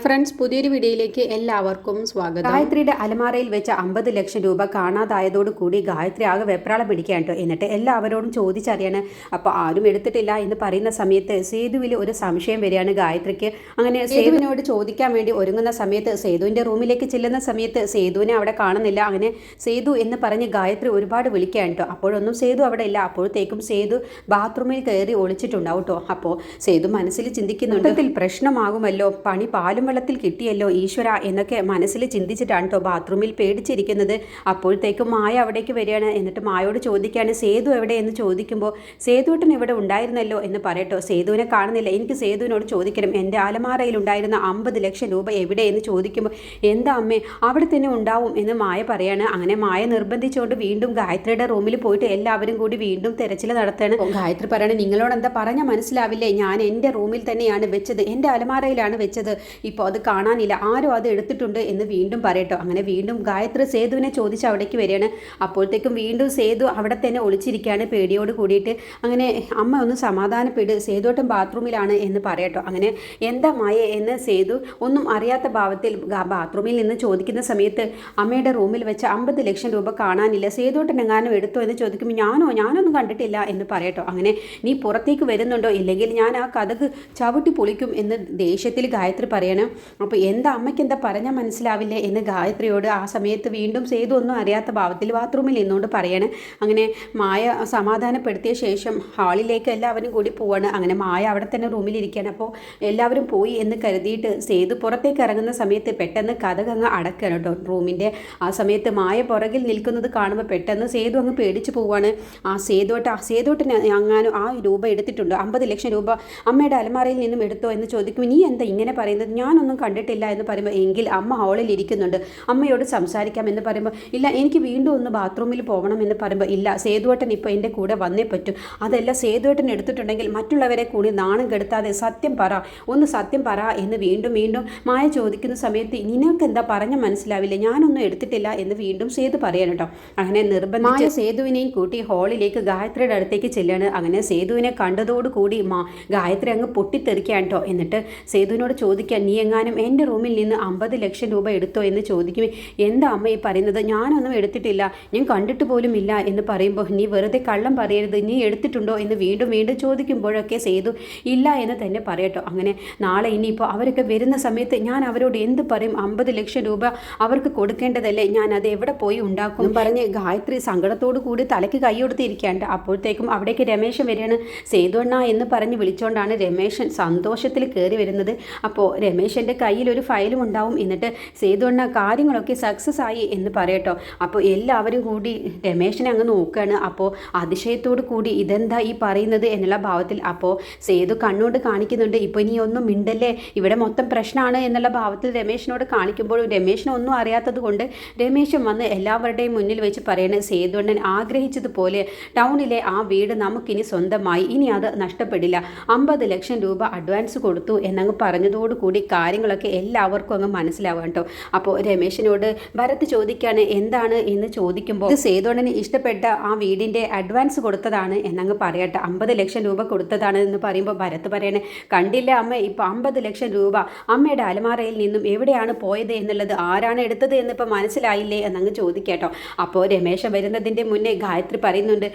Friends പുതിയൊരു വീഡിയോയിലേക്ക് എല്ലാവർക്കും സ്വാഗതം. ഗായത്രിയുടെ അലമാരയിൽ വെച്ച അമ്പത് ലക്ഷം രൂപ കാണാതായതോടുകൂടി ഗായത്രി ആകെ വെപ്രാളം പിടിക്കാൻ കേട്ടോ. എന്നിട്ട് എല്ലാവരോടും ചോദിച്ചറിയാണ് അപ്പോൾ ആരും എടുത്തിട്ടില്ല എന്ന് പറയുന്ന സമയത്ത് സേതുവിൽ ഒരു സംശയം വരികയാണ് ഗായത്രിക്ക്. അങ്ങനെ സേതുവിനോട് ചോദിക്കാൻ വേണ്ടി ഒരുങ്ങുന്ന സമയത്ത് സേതുവിന്റെ റൂമിലേക്ക് ചെല്ലുന്ന സമയത്ത് സേതുവിനെ അവിടെ കാണുന്നില്ല. അങ്ങനെ സേതു എന്ന് പറഞ്ഞ് ഗായത്രി ഒരുപാട് വിളിക്കാൻ കേട്ടോ. അപ്പോഴൊന്നും സേതു അവിടെ ഇല്ല. അപ്പോഴത്തേക്കും സേതു ബാത്റൂമിൽ കയറി ഒളിച്ചിട്ടുണ്ടാവും കേട്ടോ. അപ്പോൾ സേതു മനസ്സിൽ ചിന്തിക്കുന്നുണ്ട് പ്രശ്നമാകുമല്ലോ. പണി പാലും വെള്ളത്തിൽ കിട്ടിയല്ലോ ഈശ്വര എന്നൊക്കെ മനസ്സിൽ ചിന്തിച്ചിട്ടാണ് കേട്ടോ ബാത്റൂമിൽ പേടിച്ചിരിക്കുന്നത്. അപ്പോഴത്തേക്കും മായ അവിടേക്ക് വരികയാണ്. എന്നിട്ട് മായോട് ചോദിക്കുകയാണ് സേതു എവിടെ? എന്ന് ചോദിക്കുമ്പോൾ സേതുട്ടൻ ഇവിടെ ഉണ്ടായിരുന്നല്ലോ എന്ന് പറയട്ടോ. സേതുവിനെ കാണുന്നില്ല. എനിക്ക് സേതുവിനോട് ചോദിക്കണം. എന്റെ അലമാറയിൽ ഉണ്ടായിരുന്ന അമ്പത് ലക്ഷം രൂപ എവിടെ? എന്ന് ചോദിക്കുമ്പോൾ എന്താ അമ്മേ അവിടെ തന്നെ ഉണ്ടാവും എന്ന് മായ പറയാണ്. അങ്ങനെ മായ നിർബന്ധിച്ചുകൊണ്ട് വീണ്ടും ഗായത്രിയുടെ റൂമിൽ പോയിട്ട് എല്ലാവരും കൂടി വീണ്ടും തെരച്ചിൽ നടത്താണ് ഗായത്രി പറയണേ നിങ്ങളോട് എന്താ പറഞ്ഞാൽ മനസ്സിലാവില്ലേ? ഞാൻ എന്റെ റൂമിൽ തന്നെയാണ് വെച്ചത്. എന്റെ അലമാറയിലാണ് വെച്ചത്. ഇപ്പോൾ അത് കാണാനില്ല. ആരും അത് എടുത്തിട്ടുണ്ട് എന്ന് വീണ്ടും പറയട്ടോ. അങ്ങനെ വീണ്ടും ഗായത്രി സേതുവിനെ ചോദിച്ച് അവിടേക്ക് വരികയാണ്. അപ്പോഴത്തേക്കും വീണ്ടും സേതു അവിടെ തന്നെ ഒളിച്ചിരിക്കുകയാണ് പേടിയോട് കൂടിയിട്ട്. അങ്ങനെ അമ്മ ഒന്ന് സമാധാനപ്പെട് സേതുവട്ടം ബാത്റൂമിലാണ് എന്ന് പറയട്ടോ. അങ്ങനെ എന്താ മായ എന്ന് സേതു ഒന്നും അറിയാത്ത ഭാവത്തിൽ ബാത്റൂമിൽ നിന്ന് ചോദിക്കുന്ന സമയത്ത് അമ്മയുടെ റൂമിൽ വെച്ച് അമ്പത് ലക്ഷം രൂപ കാണാനില്ല. സേതുവട്ടൻ എങ്ങാനും എടുത്തോ എന്ന് ചോദിക്കുമ്പോൾ ഞാനോ? ഞാനൊന്നും കണ്ടിട്ടില്ല എന്ന് പറയട്ടോ. അങ്ങനെ നീ പുറത്തേക്ക് വരുന്നുണ്ടോ? ഇല്ലെങ്കിൽ ഞാൻ ആ കഥക്ക് ചവിട്ടി പൊളിക്കും എന്ന് ദേഷ്യത്തിൽ ഗായത്രി പറയണം. അപ്പോൾ എന്താ അമ്മയ്ക്ക് എന്താ പറഞ്ഞാൽ മനസ്സിലാവില്ലേ എന്ന് ഗായത്രിയോട് ആ സമയത്ത് വീണ്ടും സേതു ഒന്നും അറിയാത്ത ഭാവത്തിൽ ബാത്റൂമിൽ നിന്നുകൊണ്ട് പറയണം. അങ്ങനെ മായ സമാധാനപ്പെടുത്തിയ ശേഷം ഹാളിലേക്ക് എല്ലാവരും കൂടി പോവാണ്. അങ്ങനെ മായ അവിടെ തന്നെ റൂമിലിരിക്കുകയാണ് അപ്പോൾ എല്ലാവരും പോയി എന്ന് കരുതിയിട്ട് സേതു പുറത്തേക്ക് ഇറങ്ങുന്ന സമയത്ത് പെട്ടെന്ന് കഥകങ്ങ് അടക്കുകയാണ് കേട്ടോ റൂമിന്റെ. ആ സമയത്ത് മായ പുറകിൽ നിൽക്കുന്നത് കാണുമ്പോൾ പെട്ടെന്ന് സേതു അങ്ങ് പേടിച്ച് പോവാണ്. ആ സേതുവട്ട് ആ സേതുവട്ടിന് അങ്ങാനും ആ രൂപ എടുത്തിട്ടുണ്ട്. അമ്പത് ലക്ഷം രൂപ അമ്മയുടെ അലമാരയിൽ നിന്നും എടുത്തോ എന്ന് ചോദിക്കും നീ എന്താ ഇങ്ങനെ പറയുന്നത്? ഞാനൊന്നും കണ്ടിട്ടില്ല എന്ന് പറയുമ്പോൾ എങ്കിൽ അമ്മ ഹാളിൽ ഇരിക്കുന്നുണ്ട്. അമ്മയോട് സംസാരിക്കാം എന്ന് പറയുമ്പോൾ ഇല്ല എനിക്ക് വീണ്ടും ഒന്ന് ബാത്റൂമിൽ പോകണം എന്ന് പറയുമ്പോൾ ഇല്ല സേതുവേട്ടൻ ഇപ്പോൾ എന്റെ കൂടെ വന്നേ പറ്റും. അതെല്ലാം സേതുവേട്ടൻ എടുത്തിട്ടുണ്ടെങ്കിൽ മറ്റുള്ളവരെ കൂടി നാണം കെടുത്താതെ സത്യം പറ. ഒന്ന് സത്യം പറ എന്ന് വീണ്ടും വീണ്ടും മായ ചോദിക്കുന്ന സമയത്ത് നിനക്ക് എന്താ പറഞ്ഞ മനസ്സിലാവില്ല. ഞാനൊന്നും എടുത്തിട്ടില്ല എന്ന് വീണ്ടും സേതു പറയാൻ കേട്ടോ. അങ്ങനെ നിർബന്ധിച്ച് സേതുവിനെയും കൂട്ടി ഹാളിലേക്ക് ഗായത്രിയുടെ അടുത്തേക്ക് ചെല്ലാണ് അങ്ങനെ സേതുവിനെ കണ്ടതോടുകൂടി മാ ഗായത്രി അങ്ങ് പൊട്ടിത്തെറിക്കാൻ കേട്ടോ. എന്നിട്ട് സേതുവിനോട് ചോദിക്കാൻ എങ്ങാനും എന്റെ റൂമിൽ നിന്ന് അമ്പത് ലക്ഷം രൂപ എടുത്തോ എന്ന് ചോദിക്കുമ്പോൾ എന്താ അമ്മ ഈ പറയുന്നത്? ഞാനൊന്നും എടുത്തിട്ടില്ല. ഞാൻ കണ്ടിട്ട് പോലും ഇല്ല എന്ന് പറയുമ്പോൾ നീ വെറുതെ കള്ളം പറയരുത്. നീ എടുത്തിട്ടുണ്ടോ എന്ന് വീണ്ടും വീണ്ടും ചോദിക്കുമ്പോഴൊക്കെ ചെയ്തു ഇല്ല എന്ന് തന്നെ പറയട്ടോ. അങ്ങനെ നാളെ ഇനിയിപ്പോൾ അവരൊക്കെ വരുന്ന സമയത്ത് ഞാൻ അവരോട് എന്ത് പറയും? അമ്പത് ലക്ഷം രൂപ അവർക്ക് കൊടുക്കേണ്ടതല്ലേ? ഞാൻ അത് എവിടെ പോയി ഉണ്ടാക്കും? പറഞ്ഞ് ഗായത്രി സങ്കടത്തോടു കൂടി തലയ്ക്ക് കൈ കൊടുത്തിരിക്കാണ്ട് അപ്പോഴത്തേക്കും അവിടേക്ക് രമേശൻ വരികയാണ്. സേതുവണ്ണ എന്ന് പറഞ്ഞ് വിളിച്ചുകൊണ്ടാണ് രമേശൻ സന്തോഷത്തിൽ കയറി വരുന്നത്. അപ്പോൾ രമേശന്റെ കയ്യിൽ ഒരു ഫയലും ഉണ്ടാവും. എന്നിട്ട് സേതുവണ്ണ കാര്യങ്ങളൊക്കെ സക്സസ് ആയി എന്ന് പറയട്ടോ. അപ്പോൾ എല്ലാവരും കൂടി രമേശനെ അങ്ങ് നോക്കുകയാണ് അപ്പോൾ അതിശയത്തോടു കൂടി ഇതെന്താ ഈ പറയുന്നത് എന്നുള്ള ഭാവത്തിൽ അപ്പോൾ സേതു കണ്ണോട് കാണിക്കുന്നുണ്ട്. ഇപ്പോൾ ഇനി ഒന്നും മിണ്ടല്ലേ? ഇവിടെ മൊത്തം പ്രശ്നമാണ് എന്നുള്ള ഭാവത്തിൽ രമേശിനോട് കാണിക്കുമ്പോഴും രമേശിന് ഒന്നും അറിയാത്തത് കൊണ്ട് രമേശൻ വന്ന് എല്ലാവരുടെയും മുന്നിൽ വെച്ച് പറയണ സേതുവണ്ണൻ ആഗ്രഹിച്ചതുപോലെ ടൗണിലെ ആ വീട് നമുക്കിനി സ്വന്തമായി. ഇനി അത് നഷ്ടപ്പെടില്ല. അമ്പത് ലക്ഷം രൂപ അഡ്വാൻസ് കൊടുത്തു എന്നങ്ങ് പറഞ്ഞതോടുകൂടി കാര്യങ്ങളൊക്കെ എല്ലാവർക്കും അങ്ങ് മനസ്സിലാവാം കേട്ടോ അപ്പോൾ രമേശിനോട് ഭരത് ചോദിക്കുകയാണ് എന്താണ് എന്ന് ചോദിക്കുമ്പോൾ ഇത് ഇഷ്ടപ്പെട്ട ആ വീടിന്റെ അഡ്വാൻസ് കൊടുത്തതാണ് എന്നങ്ങ് പറയട്ടെ അമ്പത് ലക്ഷം രൂപ കൊടുത്തതാണ് എന്ന് പറയുമ്പോൾ ഭരത് പറയണേ കണ്ടില്ല അമ്മ ഇപ്പോൾ അമ്പത് ലക്ഷം രൂപ അമ്മയുടെ അലമാറയിൽ നിന്നും എവിടെയാണ് പോയത് എന്നുള്ളത്? ആരാണ് എടുത്തത് എന്നിപ്പോൾ മനസ്സിലായില്ലേ? എന്നങ്ങ് ചോദിക്കട്ടോ അപ്പോൾ രമേശ വരുന്നതിന്റെ മുന്നേ ഗായത്രി പറയുന്നുണ്ട്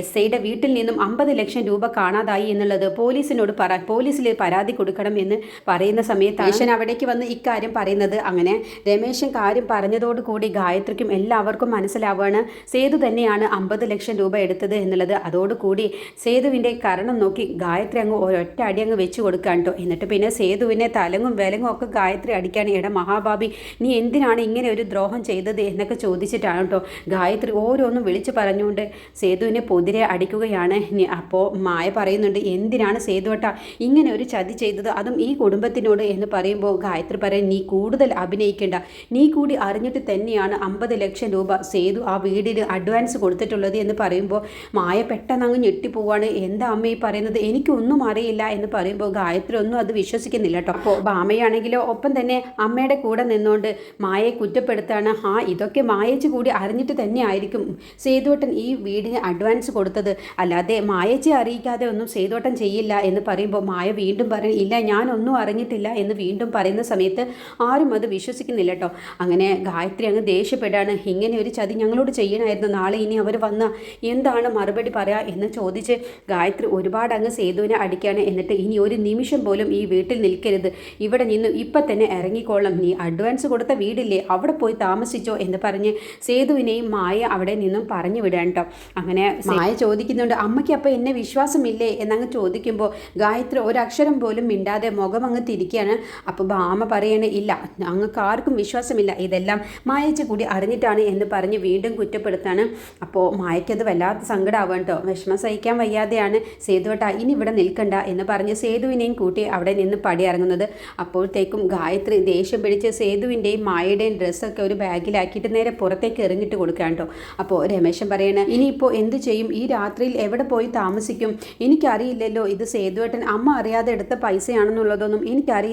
എസ് ഐയുടെ വീട്ടിൽ നിന്നും അമ്പത് ലക്ഷം രൂപ കാണാതായി എന്നുള്ളത് പോലീസിനോട് പറ പോലീസിൽ പരാതി കൊടുക്കണം എന്ന് പറയുന്ന സമയത്ത് ഈശൻ അവിടേക്ക് വന്ന് ഇക്കാര്യം പറയുന്നത് അങ്ങനെ രമേശൻ കാര്യം പറഞ്ഞതോടുകൂടി ഗായത്രിക്കും എല്ലാവർക്കും മനസ്സിലാവുകയാണ് സേതു തന്നെയാണ് അമ്പത് ലക്ഷം രൂപ എടുത്തത് എന്നുള്ളത്. അതോടുകൂടി സേതുവിന്റെ കരണം നോക്കി ഗായത്രി അങ്ങ് ഒരൊറ്റ അടി അങ്ങ് വെച്ച് കൊടുക്കാൻ കേട്ടോ. എന്നിട്ട് പിന്നെ സേതുവിനെ തലങ്ങും വിലങ്ങും ഒക്കെ ഗായത്രി അടിക്കാണ് ഇട മഹാബാബി നീ എന്തിനാണ് ഇങ്ങനെ ഒരു ദ്രോഹം ചെയ്തത് എന്നൊക്കെ ചോദിച്ചിട്ടാണ് കേട്ടോ ഗായത്രി ഓരോന്നും വിളിച്ചു പറഞ്ഞുകൊണ്ട് സേതുവിനെ പൊതിരെ അടിക്കുകയാണ്. അപ്പോൾ മായ പറയുന്നുണ്ട് എന്തിനാണ് സേതുവട്ട ഇങ്ങനെ ഒരു ചതി ചെയ്തത്? അതും ഈ കുടുംബത്തിനോട് എന്ന് പറയുമ്പോൾ ഗായത്രി പറയാൻ നീ കൂടുതൽ അഭിനയിക്കേണ്ട. നീ കൂടി അറിഞ്ഞിട്ട് തന്നെയാണ് അമ്പത് ലക്ഷം രൂപ സേതു ആ വീടിന് അഡ്വാൻസ് കൊടുത്തിട്ടുള്ളത് എന്ന് പറയുമ്പോൾ മായ പെട്ടെന്ന് അങ്ങ് ഞെട്ടിപ്പോവാണ്. എന്താ അമ്മ ഈ പറയുന്നത്? എനിക്കൊന്നും അറിയില്ല എന്ന് പറയുമ്പോൾ ഗായത്രി ഒന്നും അത് വിശ്വസിക്കുന്നില്ല കേട്ടോ. അപ്പോൾ ബാമയാണെങ്കിലോ ഒപ്പം തന്നെ അമ്മയുടെ കൂടെ നിന്നുകൊണ്ട് മായയെ കുറ്റപ്പെടുത്താണ്. ആ ഇതൊക്കെ മായച്ച് കൂടി അറിഞ്ഞിട്ട് തന്നെ ആയിരിക്കും സേതുവട്ടൻ ഈ വീടിന് അഡ്വാൻസ് കൊടുത്തത്. അല്ലാതെ മായച്ചെ അറിയിക്കാതെ ഒന്നും സേതുവട്ടൻ ചെയ്യില്ല എന്ന് പറയുമ്പോൾ മായ വീണ്ടും പറയും ഇല്ല ഞാനൊന്നും അറിഞ്ഞിട്ടില്ല എന്ന് എന്ന് വീണ്ടും പറയുന്ന സമയത്ത് ആരും അത് വിശ്വസിക്കുന്നില്ല കേട്ടോ അങ്ങനെ ഗായത്രി അങ്ങ് ദേഷ്യപ്പെടാണ്. ഇങ്ങനെ ഒരു ചതി ഞങ്ങളോട് ചെയ്യണമായിരുന്നു നാളെ ഇനി അവർ വന്ന എന്താണ് മറുപടി പറയാ എന്ന് ചോദിച്ച് ഗായത്രി ഒരുപാട് അങ്ങ് സേതുവിനെ അടിക്കുകയാണ് എന്നിട്ട് ഇനി ഒരു നിമിഷം പോലും ഈ വീട്ടിൽ നിൽക്കരുത്. ഇവിടെ നിന്ന് ഇപ്പം തന്നെ ഇറങ്ങിക്കോളാം. നീ അഡ്വാൻസ് കൊടുത്ത വീടില്ലേ? അവിടെ പോയി താമസിച്ചോ എന്ന് പറഞ്ഞ് സേതുവിനെയും മായ അവിടെ നിന്നും പറഞ്ഞു വിടാൻ കേട്ടോ അങ്ങനെ മായ ചോദിക്കുന്നുണ്ട് അമ്മയ്ക്ക് അപ്പം എന്നെ വിശ്വാസമില്ലേ? എന്നങ്ങ് ചോദിക്കുമ്പോൾ ഗായത്രി ഒരക്ഷരം പോലും മിണ്ടാതെ മുഖം അങ്ങ് തിരിക്കുകയാണ് അപ്പോൾ ഭാമ പറയണേ ഇല്ല ഞങ്ങൾക്ക് ആർക്കും വിശ്വാസമില്ല. ഇതെല്ലാം മായച്ച കൂടി അറിഞ്ഞിട്ടാണ് എന്ന് പറഞ്ഞ് വീണ്ടും കുറ്റപ്പെടുത്താണ്. അപ്പോൾ മായയ്ക്കത് വല്ലാത്ത സങ്കടമാവാൻ കേട്ടോ വിഷമം സഹിക്കാൻ വയ്യാതെയാണ്. സേതുവട്ട ഇനി ഇവിടെ നിൽക്കണ്ട എന്ന് പറഞ്ഞ് സേതുവിനെയും കൂട്ടി അവിടെ നിന്ന് പടി ഇറങ്ങുന്നത് അപ്പോഴത്തേക്കും ഗായത്രി ദേഷ്യം പിടിച്ച് സേതുവിന്റെയും മായയുടെയും ഡ്രസ്സൊക്കെ ഒരു ബാഗിലാക്കിയിട്ട് നേരെ പുറത്തേക്ക് എറിഞ്ഞിട്ട് കൊടുക്കാൻ കേട്ടോ അപ്പോൾ രമേശൻ പറയണേ ഇനിയിപ്പോൾ എന്ത് ചെയ്യും? ഈ രാത്രിയിൽ എവിടെ പോയി താമസിക്കും? എനിക്കറിയില്ലല്ലോ ഇത് സേതുവേട്ടൻ അമ്മ അറിയാതെ എടുത്ത പൈസയാണെന്നുള്ളതൊന്നും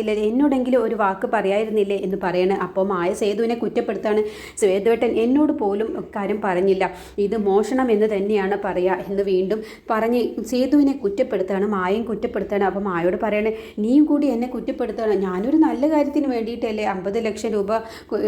എനിക്കറിയില്ലല്ലോ എന്നോടെങ്കിലും ഒരു വാക്ക് പറയായിരുന്നില്ലേ എന്ന് പറയാണ്. അപ്പോൾ മായ സേതുവിനെ കുറ്റപ്പെടുത്താണ്. സേതുവേട്ടൻ എന്നോട് പോലും കാര്യം പറഞ്ഞില്ല. ഇത് മോഷണം എന്ന് തന്നെയാണ് പറയുക എന്ന് വീണ്ടും പറഞ്ഞ് സേതുവിനെ കുറ്റപ്പെടുത്താണ്. മായയും കുറ്റപ്പെടുത്താണ്. അപ്പോൾ മായോട് പറയണേ നീയും കൂടി എന്നെ കുറ്റപ്പെടുത്താണ്. ഞാനൊരു നല്ല കാര്യത്തിന് വേണ്ടിയിട്ടല്ലേ അമ്പത് ലക്ഷം രൂപ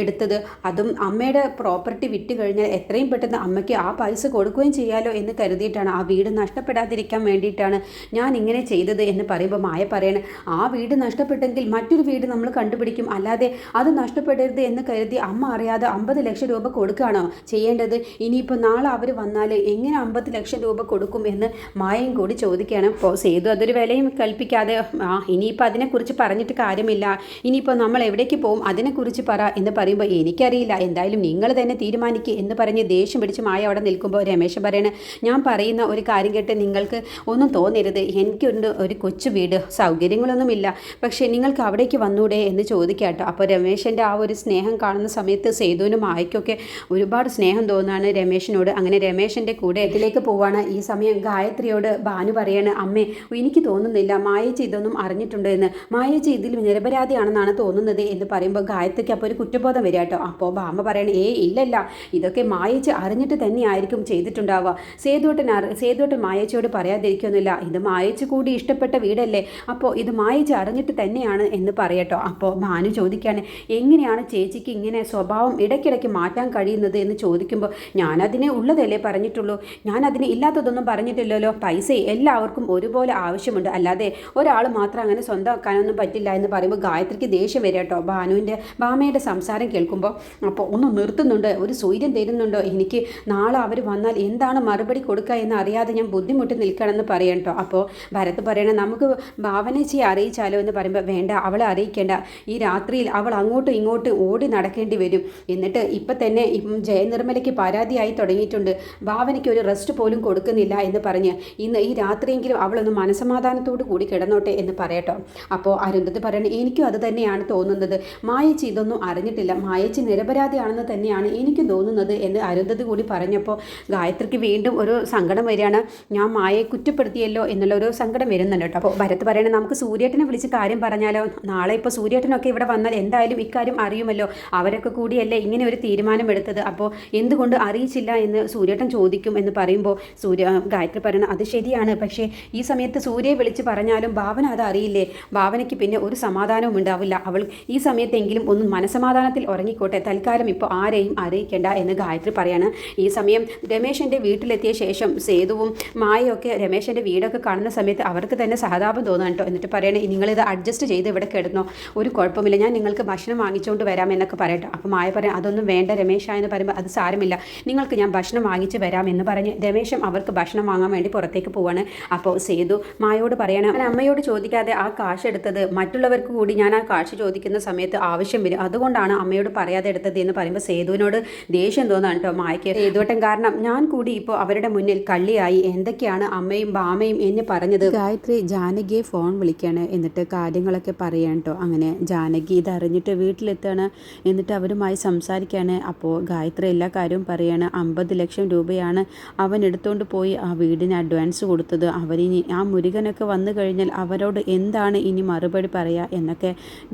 എടുത്തത്? അതും അമ്മയുടെ പ്രോപ്പർട്ടി വിറ്റ് കഴിഞ്ഞാൽ എത്രയും പെട്ടെന്ന് അമ്മയ്ക്ക് ആ പൈസ കൊടുക്കുകയും ചെയ്യാലോ എന്ന് കരുതിയിട്ടാണ്. ആ വീട് നഷ്ടപ്പെടാതിരിക്കാൻ വേണ്ടിയിട്ടാണ് ഞാൻ ഇങ്ങനെ ചെയ്തത് എന്ന് പറയുമ്പോൾ മായ പറയണേ ആ വീട് നഷ്ടപ്പെട്ടെങ്കിൽ മറ്റൊരു വീട് നമ്മൾ കണ്ടുപിടിക്കും. അല്ലാതെ അത് നഷ്ടപ്പെടരുത് എന്ന് കരുതി അമ്മ അറിയാതെ അമ്പത് ലക്ഷം രൂപ കൊടുക്കുകയാണോ ചെയ്യേണ്ടത്. ഇനിയിപ്പോൾ നാളെ അവർ വന്നാൽ എങ്ങനെ അമ്പത് ലക്ഷം രൂപ കൊടുക്കും എന്ന് മായയും കൂടി ചോദിക്കുകയാണ്. അപ്പോൾ സേതു അതൊരു വിലയും കൽപ്പിക്കാതെ ആ ഇനിയിപ്പോൾ അതിനെക്കുറിച്ച് പറഞ്ഞിട്ട് കാര്യമില്ല. ഇനിയിപ്പോൾ നമ്മൾ എവിടേക്ക് പോകും അതിനെക്കുറിച്ച് പറ എന്ന് പറയുമ്പോൾ എനിക്കറിയില്ല. എന്തായാലും നിങ്ങൾ തന്നെ തീരുമാനിക്കുക എന്ന് പറഞ്ഞ് ദേഷ്യം പിടിച്ച് മായ അവിടെ നിൽക്കുമ്പോൾ രമേശ് പറയണ ഞാൻ പറയുന്ന ഒരു കാര്യം കേട്ട് നിങ്ങൾക്ക് ഒന്നും തോന്നരുത്. എനിക്കുണ്ട് ഒരു കൊച്ചു വീട്. സൗകര്യങ്ങളൊന്നുമില്ല. പക്ഷേ നിങ്ങൾക്ക് അവിടേക്ക് വന്നൂടെ എന്ന് ചോദിക്കാട്ടോ. അപ്പോൾ രമേശന്റെ ആ ഒരു സ്നേഹം കാണുന്ന സമയത്ത് സേതുവിനും ആയിക്കൊക്കെ ഒരുപാട് സ്നേഹം തോന്നുകയാണ് രമേശിനോട്. അങ്ങനെ രമേശന്റെ കൂടെ ഇതിലേക്ക് പോവാണ്. ഈ സമയം ഗായത്രിയോട് ഭാനു പറയാണ് അമ്മേ എനിക്ക് തോന്നുന്നില്ല. മായേച്ചി ഇതൊന്നും അറിഞ്ഞിട്ടുണ്ട് എന്ന്? മായേച്ചി ഇതിൽ നിരപരാധിയാണെന്നാണ് തോന്നുന്നത് എന്ന് പറയുമ്പോൾ ഗായത്രിക്ക് അപ്പോൾ ഒരു കുറ്റബോധം വരിക കേട്ടോ അപ്പോൾ ഭാമ പറയണേ ഏ ഇല്ലല്ല. ഇതൊക്കെ മായേച്ചി അറിഞ്ഞിട്ട് തന്നെയായിരിക്കും ചെയ്തിട്ടുണ്ടാവുക. സേതുവട്ടൻ അറി സേതുവട്ടൻ മായേച്ചിയോട് പറയാതിരിക്കുന്നില്ല ഇത് മായേച്ചി കൂടി ഇഷ്ടപ്പെട്ട വീടല്ലേ? അപ്പോൾ ഇത് മായേച്ചി അറിഞ്ഞിട്ട് തന്നെയാണ് എന്ന് പറയട്ടോ. അപ്പോൾ ഭാനു ചോദിക്കുകയാണ് എങ്ങനെയാണ് ചേച്ചിക്ക് ഇങ്ങനെ സ്വഭാവം ഇടയ്ക്കിടയ്ക്ക് മാറ്റാൻ കഴിയുന്നത്? എന്ന് ചോദിക്കുമ്പോൾ ഞാനതിനെ ഉള്ളതല്ലേ പറഞ്ഞിട്ടുള്ളൂ. ഞാൻ അതിന് ഇല്ലാത്തതൊന്നും പറഞ്ഞിട്ടില്ലല്ലോ. പൈസ എല്ലാവർക്കും ഒരുപോലെ ആവശ്യമുണ്ട്. അല്ലാതെ ഒരാൾ മാത്രം അങ്ങനെ സ്വന്തമാക്കാനൊന്നും പറ്റില്ല എന്ന് പറയുമ്പോൾ ഗായത്രിക്ക് ദേഷ്യം വരിക കേട്ടോ. ഭാനുവിന്റെ ഭാമയുടെ സംസാരം കേൾക്കുമ്പോൾ അപ്പോൾ ഒന്ന് നിർത്തുന്നുണ്ട്. ഒരു സൂര്യൻ തരുന്നുണ്ടോ? എനിക്ക് നാളെ അവർ വന്നാൽ എന്താണ് മറുപടി കൊടുക്കുക എന്ന് അറിയാതെ ഞാൻ ബുദ്ധിമുട്ടി നിൽക്കണമെന്ന് പറയണം കേട്ടോ. അപ്പോൾ ഭരത് പറയണേ നമുക്ക് ഭാവനേച്ചിയെ അറിയിച്ചാലോ? എന്ന് പറയുമ്പോൾ വേണ്ട. അവളെ അറിയിക്കേണ്ട. ഈ രാത്രിയിൽ അവൾ അങ്ങോട്ടും ഇങ്ങോട്ടും ഓടി നടക്കേണ്ടി വരും. എന്നിട്ട് ഇപ്പം തന്നെ ജയനിർമ്മലയ്ക്ക് പരാതിയായി തുടങ്ങിയിട്ടുണ്ട്. ഭാവനയ്ക്ക് ഒരു റെസ്റ്റ് പോലും കൊടുക്കുന്നില്ല എന്ന് പറഞ്ഞ് ഇന്ന് ഈ രാത്രിയെങ്കിലും അവളൊന്ന് മനസമാധാനത്തോടു കൂടി കിടന്നോട്ടെ എന്ന് പറയട്ടോ. അപ്പോൾ അരുന്ധതി പറയണേ എനിക്കും അത് തന്നെയാണ് തോന്നുന്നത്. മായച്ചി ഇതൊന്നും അറിഞ്ഞിട്ടില്ല. മായച്ചി നിരപരാധിയാണെന്ന് തന്നെയാണ് എനിക്കും തോന്നുന്നത് എന്ന് അരുന്ധതി കൂടി പറഞ്ഞപ്പോൾ ഗായത്രിക്ക് വീണ്ടും ഒരു സങ്കടം വരികയാണ്. ഞാൻ മായയെ കുറ്റപ്പെടുത്തിയല്ലോ എന്നുള്ള ഒരു സങ്കടം വരുന്നുണ്ട് കേട്ടോ. അപ്പോൾ ഭരത് പറയണേ നമുക്ക് സൂര്യേട്ടനെ വിളിച്ച് കാര്യം പറഞ്ഞാലോ? നാളെ ഇപ്പോൾ സൂര്യേട്ടനൊക്കെ ഇവിടെ വന്നാൽ എന്തായാലും ഇക്കാര്യം അറിയുമല്ലോ. അവരൊക്കെ കൂടിയല്ലേ ഇങ്ങനെ ഒരു തീരുമാനം എടുത്തത് അപ്പോൾ എന്തുകൊണ്ട് അറിയിച്ചില്ല എന്ന് സൂര്യേട്ടൻ ചോദിക്കും എന്ന് പറയുമ്പോൾ സൂര്യ ഗായത്രി പറയണം അത് ശരിയാണ്. പക്ഷേ ഈ സമയത്ത് സൂര്യയെ വിളിച്ച് പറഞ്ഞാലും ഭാവന അത് അറിയില്ലേ? ഭാവനയ്ക്ക് പിന്നെ ഒരു സമാധാനവും ഉണ്ടാവില്ല. അവൾ ഈ സമയത്തെങ്കിലും ഒന്ന് മനസമാധാനത്തിൽ ഉറങ്ങിക്കോട്ടെ. തൽക്കാലം ഇപ്പോൾ ആരെയും അറിയിക്കേണ്ട എന്ന് ഗായത്രി പറയാണ്. ഈ സമയം രമേശന്റെ വീട്ടിലെത്തിയ ശേഷം സേതുവും മായയൊക്കെ രമേശന്റെ വീടൊക്കെ കാണുന്ന സമയത്ത് അവർക്ക് തന്നെ സഹതാപം തോന്നാൻ കേട്ടോ എന്നിട്ട് പറയണേ നിങ്ങളിത് അഡ്ജസ്റ്റ് ചെയ്ത് ഇവിടെ കിടന്നോ? ഒരു കുഴപ്പമില്ല. ഞാൻ നിങ്ങൾക്ക് ഭക്ഷണം വാങ്ങിച്ചുകൊണ്ട് വരാം എന്നൊക്കെ പറയട്ടോ. അപ്പോൾ മായ പറയാം അതൊന്നും വേണ്ട രമേശ എന്ന് പറയുമ്പോൾ അത് സാരമില്ല. നിങ്ങൾക്ക് ഞാൻ ഭക്ഷണം വാങ്ങിച്ച് വരാം എന്ന് പറഞ്ഞ് രമേശം അവർക്ക് ഭക്ഷണം വാങ്ങാൻ വേണ്ടി പുറത്തേക്ക് പോവാണ്. അപ്പോൾ സേതു മായോട് പറയണം ഞാൻ അമ്മയോട് ചോദിക്കാതെ ആ കാശ് എടുത്തത് മറ്റുള്ളവർക്ക് കൂടി ഞാൻ ആ കാശ് ചോദിക്കുന്ന സമയത്ത് ആവശ്യം വരും. അതുകൊണ്ടാണ് അമ്മയോട് പറയാതെ എടുത്തത് എന്ന് പറയുമ്പോൾ സേതുവിനോട് ദേഷ്യം തോന്നാണ് കേട്ടോ മായയ്ക്ക്. സേതുവട്ടൻ കാരണം ഞാൻ കൂടി ഇപ്പോൾ അവരുടെ മുന്നിൽ കള്ളിയായി. എന്തൊക്കെയാണ് അമ്മയും ബാമയും എന്നെ പറഞ്ഞത്? ഗായത്രി ജാനകിയെ ഫോൺ വിളിക്കുകയാണ് എന്നിട്ട് കാര്യങ്ങളൊക്കെ പറയാൻ കേട്ടോ അങ്ങനെ ജാനകി ഇതറിഞ്ഞിട്ട് വീട്ടിലെത്താണ്. എന്നിട്ട് അവരുമായി സംസാരിക്കുകയാണ് അപ്പോൾ ഗായത്രി എല്ലാ കാര്യവും പറയാണ്. അമ്പത് ലക്ഷം രൂപയാണ് അവൻ എടുത്തുകൊണ്ട് പോയി ആ വീടിന് അഡ്വാൻസ് കൊടുത്തത്. അവരിനി ആ മുരുകനൊക്കെ വന്നു കഴിഞ്ഞാൽ അവരോട് എന്താണ് ഇനി മറുപടി പറയുക എന്നൊക്കെ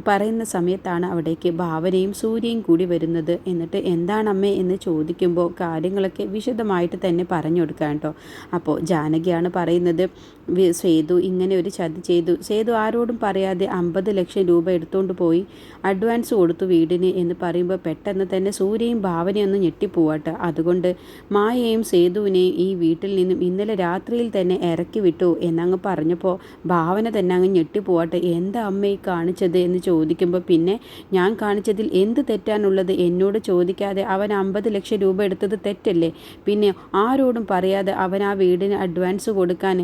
പറയുന്ന സമയത്താണ് അവിടേക്ക് ഭാവനയും സൂര്യയും കൂടി വരുന്നത്. എന്നിട്ട് എന്താണ് അമ്മേ എന്ന് ചോദിക്കുമ്പോൾ കാര്യങ്ങളൊക്കെ വിശദമായിട്ട് തന്നെ പറഞ്ഞു കൊടുക്കാം കേട്ടോ അപ്പോൾ ജാനകിയാണ് പറയുന്നത് സേതു ഇങ്ങനെ ഒരു ചതി ചെയ്തു. സേതു ആരോടും പറയാതെ അമ്പത് അമ്പത് ലക്ഷം രൂപ എടുത്തുകൊണ്ട് പോയി അഡ്വാൻസ് കൊടുത്തു വീടിന് എന്ന് പറയുമ്പോൾ പെട്ടെന്ന് തന്നെ സൂര്യയും ഭാവനയും ഒന്ന് ഞെട്ടിപ്പോവാട്ടെ. അതുകൊണ്ട് മായയും സേതുവിനെയും ഈ വീട്ടിൽ നിന്നും ഇന്നലെ രാത്രിയിൽ തന്നെ ഇറക്കി വിട്ടു എന്നങ്ങ് പറഞ്ഞപ്പോൾ ഭാവന തന്നെ അങ്ങ് ഞെട്ടിപ്പോവാട്ടെ. എന്താ അമ്മയെ കാണിച്ചത് എന്ന് ചോദിക്കുമ്പോൾ പിന്നെ ഞാൻ കാണിച്ചതിൽ എന്ത് തെറ്റാനുള്ളത് എന്നോട് ചോദിക്കാതെ അവൻ അമ്പത് ലക്ഷം രൂപ എടുത്തത് തെറ്റല്ലേ? പിന്നെ ആരോടും പറയാതെ അവൻ ആ വീടിന് അഡ്വാൻസ് കൊടുക്കാൻ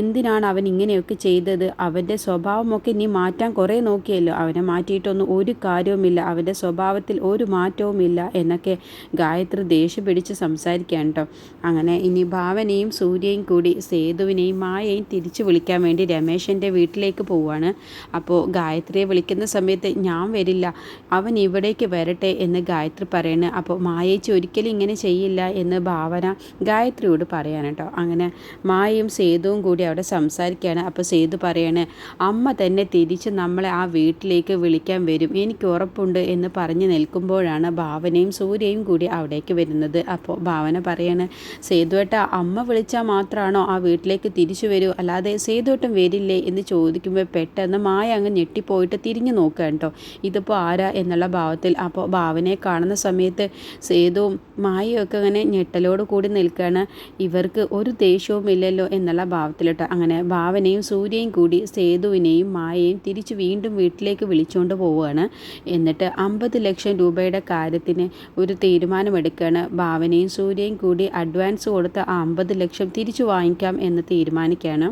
എന്തിനാണ് അവൻ ഇങ്ങനെയൊക്കെ ചെയ്തത്? അവന്റെ സ്വഭാവമൊക്കെ നീ മാറ്റാൻ കുറേ നോക്കിയല്ലോ. അവനെ മാറ്റിയിട്ടൊന്നും ഒരു കാര്യവുമില്ല. അവന്റെ സ്വഭാവത്തിൽ ഒരു മാറ്റവുമില്ല എന്നൊക്കെ ഗായത്രി ദേഷ്യം പിടിച്ച് സംസാരിക്കാൻ കേട്ടോ. അങ്ങനെ ഇനി ഭാവനയും സൂര്യയും കൂടി സേതുവിനെയും മായയും തിരിച്ചു വിളിക്കാൻ വേണ്ടി രമേശന്റെ വീട്ടിലേക്ക് പോവുകയാണ്. അപ്പോൾ ഗായത്രിയെ വിളിക്കുന്ന സമയത്ത് ഞാൻ വരില്ല അവൻ ഇവിടേക്ക് വരട്ടെ എന്ന് ഗായത്രി പറയണേ. അപ്പോൾ മായേച്ചി ഒരിക്കലും ഇങ്ങനെ ചെയ്യില്ല എന്ന് ഭാവന ഗായത്രിയോട് പറയാൻ കേട്ടോ. അങ്ങനെ മായയും സേതുവും കൂടി അവിടെ സംസാരിക്കുകയാണ്. അപ്പോൾ സേതു പറയാണ് അമ്മ തന്നെ തിരിച്ച് നമ്മളെ ആ വീട്ടിലേക്ക് വിളിക്കാൻ വരും. എനിക്ക് ഉറപ്പുണ്ട് എന്ന് പറഞ്ഞു നിൽക്കുമ്പോഴാണ് ഭാവനയും സൂര്യയും കൂടി അവിടേക്ക് വരുന്നത്. അപ്പോൾ ഭാവന പറയാണ് സേതുവേട്ട അമ്മ വിളിച്ചാൽ മാത്രമാണോ ആ വീട്ടിലേക്ക് തിരിച്ചു വരൂ? അല്ലാതെ സേതുവേട്ടൻ വരില്ലേ? എന്ന് ചോദിക്കുമ്പോൾ പെട്ടെന്ന് മായ അങ്ങ് ഞെട്ടിപ്പോയിട്ട് തിരിഞ്ഞു നോക്കുക കേട്ടോ. ഇതിപ്പോൾ ആരാ? എന്നുള്ള ഭാവത്തിൽ അപ്പോൾ ഭാവനയെ കാണുന്ന സമയത്ത് സേതുവും മായയും ഒക്കെ അങ്ങനെ ഞെട്ടലോട് കൂടി നിൽക്കുകയാണ് ഇവർക്ക് ഒരു ദേഷ്യവും ഇല്ലല്ലോ എന്നുള്ള ഭാവത്തിലിട്ട് അങ്ങനെ ഭാവനയും സൂര്യയും കൂടി സേതുവിനെയും മായയും തിരിച്ച് വീണ്ടും വീട്ടിലേക്ക് വിളിച്ചുകൊണ്ട് പോവുകയാണ്. എന്നിട്ട് അമ്പത് ലക്ഷം രൂപയുടെ കാര്യത്തിന് ഒരു തീരുമാനമെടുക്കുകയാണ്. ഭാവനയും സൂര്യയും കൂടി അഡ്വാൻസ് കൊടുത്ത ആ അമ്പത് ലക്ഷം തിരിച്ചു വാങ്ങിക്കാം എന്ന് തീരുമാനിക്കുകയാണ്.